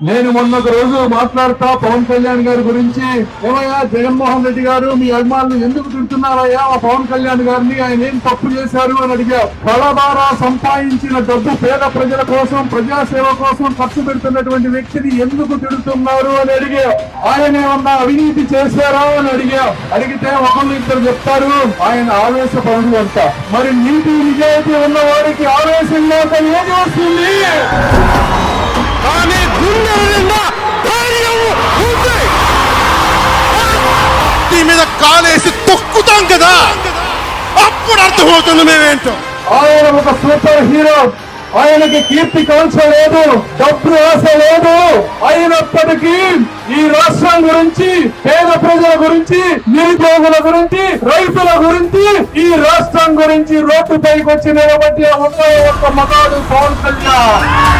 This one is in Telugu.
నేను మొన్నొక రోజు మాట్లాడతా పవన్ కళ్యాణ్ గారి గురించి ఏమయ్యా జగన్మోహన్ రెడ్డి గారు మీ అభిమానులు ఎందుకు తింటున్నారయ్యా? ఆ పవన్ కళ్యాణ్ గారిని ఆయన ఏం తప్పు చేశారు? అని అడిగా. కళబారా సంపాదించిన డబ్బు పేద ప్రజల కోసం ప్రజాసేవ కోసం ఖర్చు పెడుతున్నటువంటి వ్యక్తిని ఎందుకు తిడుతున్నారు అని అడిగా. ఆయన ఏమన్నా అవినీతి చేశారా? అని అడిగా. అడిగితే ఒకళ్ళు ఇద్దరు చెప్తారు ఆయన ఆవేశపరుడు అంట. మరి నీటి నిజాయితీ ఉన్న వారికి ఆవేశం లేక ఏం చేస్తుంది? నీ మీద కాలేసి తొక్కుతాం కదా. అప్పుడు అర్థమవుతుంది మేమేంటో. ఆయన ఒక సూపర్ హీరో. ఆయనకి కీర్తి కాంక్ష లేదు డబ్బు ఆశ లేదు. అయినప్పటికీ ఈ రాష్ట్రం గురించి పేద ప్రజల గురించి నిరుద్యోగుల గురించి రైతుల గురించి ఈ రాష్ట్రం గురించి రోడ్డు పైకి వచ్చి నిలబట్టి ఉన్న ఒక మగాడు పవన్ కళ్యాణ్.